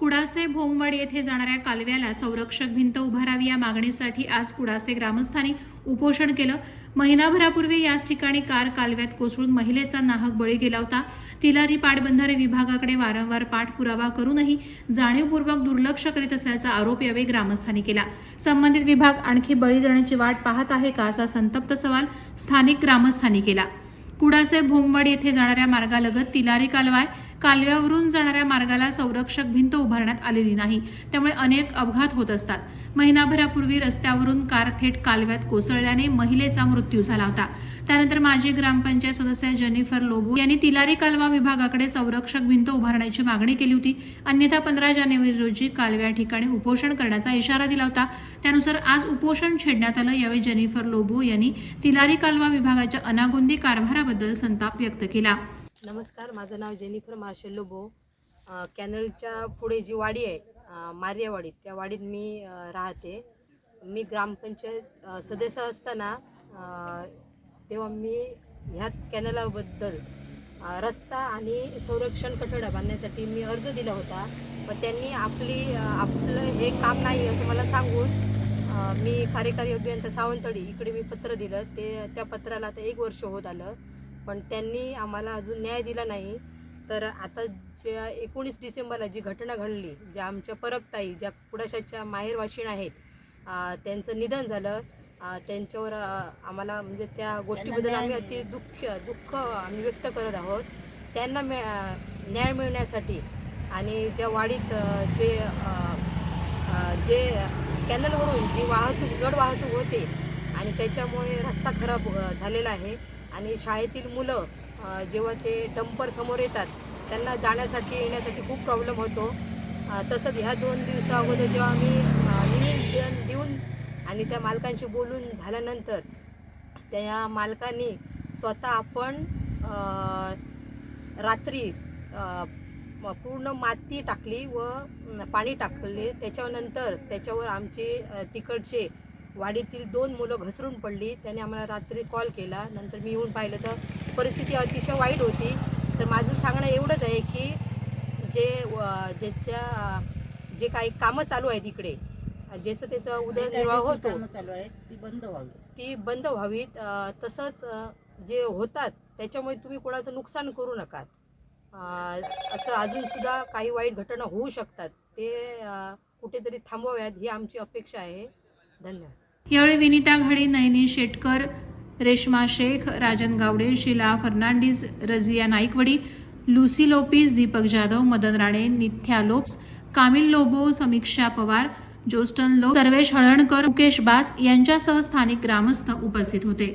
कुडासे भोमवाड येथे जाणाऱ्या कालव्याला संरक्षक भिंत उभारावी या मागणीसाठी आज कुडासे ग्रामस्थांनी उपोषण केलं. महिनाभरापूर्वी याच ठिकाणी कार कालव्यात कोसळून महिलेचा नाहक बळी गेला होता. तिलारी पाटबंधारे विभागाकडे वारंवार पाठपुरावा करूनही जाणीवपूर्वक दुर्लक्ष करीत असल्याचा आरोप यावेळी ग्रामस्थांनी केला. संबंधित विभाग आणखी बळी देण्याची वाट पाहत आहे का असा संतप्त सवाल स्थानिक ग्रामस्थांनी केला. कुडासे भोमवाड येथे जाणाऱ्या मार्गालगत तिलारी कालवाय कालव्यावरून जाणाऱ्या मार्गाला संरक्षक भिंत उभारण्यात आलेली नाही. त्यामुळे अनेक अपघात होत असतात. महिनाभरापूर्वी रस्त्यावरून कार थेट कालव्यात कोसळल्याने महिलेचा मृत्यू झाला होता. त्यानंतर माजी ग्रामपंचायत सदस्य जेनिफर लोबो यांनी तिलारी कालवा विभागाकडे संरक्षक भिंत उभारण्याची मागणी केली होती. अन्यथा पंधरा जानेवारी रोजी कालव्या ठिकाणी उपोषण करण्याचा इशारा दिला होता. त्यानुसार आज उपोषण छेडण्यात आलं. यावेळी जेनिफर लोबो यांनी तिलारी कालवा विभागाच्या अनागोंदी कारभाराबद्दल संताप व्यक्त केला. नमस्कार माझं नाव जेनिफर मार्शल लोबो. कॅनलच्या पुढे जी वाडी आहे मारियावाडीत त्या वाडीत मी राहते. मी ग्रामपंचायत सदस्य असताना तेव्हा मी ह्या कॅनलाबद्दल रस्ता आणि संरक्षण कठडा बांधण्यासाठी मी अर्ज दिला होता. पण त्यांनी आपली आपलं हे काम नाही असं मला सांगून मी कार्यकारी अभियंता सावंतवाडी इकडे मी पत्र दिलं. ते त्या पत्राला आता एक वर्ष होत आलं. पण त्यांनी आम्हाला अजून न्याय दिला नाही. तर आता ज्या एकोणीस डिसेंबरला जी घटना घडली ज्या आमच्या परकताई ज्या कुडाशाच्या माहेरवाशीण आहेत त्यांचं निधन झालं. त्यांच्यावर आम्हाला म्हणजे त्या गोष्टीबद्दल आम्ही अति दुःख दुःख आम्ही व्यक्त करत आहोत. त्यांना मिळ न्याय मिळण्यासाठी आणि ज्या वाडीत जे जे कॅनलवरून जी वाहतूक जड वाहतूक होते आणि त्याच्यामुळे रस्ता खराब झालेला आहे. आणि शाळेतील मुलं जेव्हा ते डंपर समोर येतात त्यांना जाण्यासाठी येण्यासाठी खूप प्रॉब्लेम होतो. तसंच ह्या दोन दिवसा अगोदर जेव्हा आम्ही निवेदन देऊन आणि त्या मालकांशी बोलून झाल्यानंतर त्या मालकांनी स्वतः आपण रात्री पूर्ण माती टाकली व पाणी टाकले. त्याच्यानंतर त्याच्यावर आमचे तिकडचे वाडीतील दोन मुलं घसरून पडली. त्याने आम्हाला रात्री कॉल केला. नंतर मी येऊन पाहिलं तर परिस्थिती अतिशय वाईट होती. तर माझं सांगणं एवढंच आहे की जे ज्याच्या जे काही कामं चालू आहेत इकडे ज्याचं त्याचा उदरनिर्वाह होतो चालू आहेत ती बंद व्हावी. ती बंद व्हावीत. तसंच जे होतात त्याच्यामुळे तुम्ही कोणाचं नुकसान करू नका. असं अजून सुद्धा काही वाईट घटना होऊ शकतात. ते कुठेतरी थांबवाव्यात ही आमची अपेक्षा आहे. धन्यवाद. यावेळी विनिता घडी नयनी शेटकर रेश्मा शेख राजन गावडे शिला फर्नांडिस रजिया नाईकवडी लुसी लोपिस दीपक जाधव मदन राणे निथ्या लोप्स कामिल लोबो समीक्षा पवार जोस्टन लोप सर्वेश हळणकर मुकेश बास यांच्यासह स्थानिक ग्रामस्थ उपस्थित होते.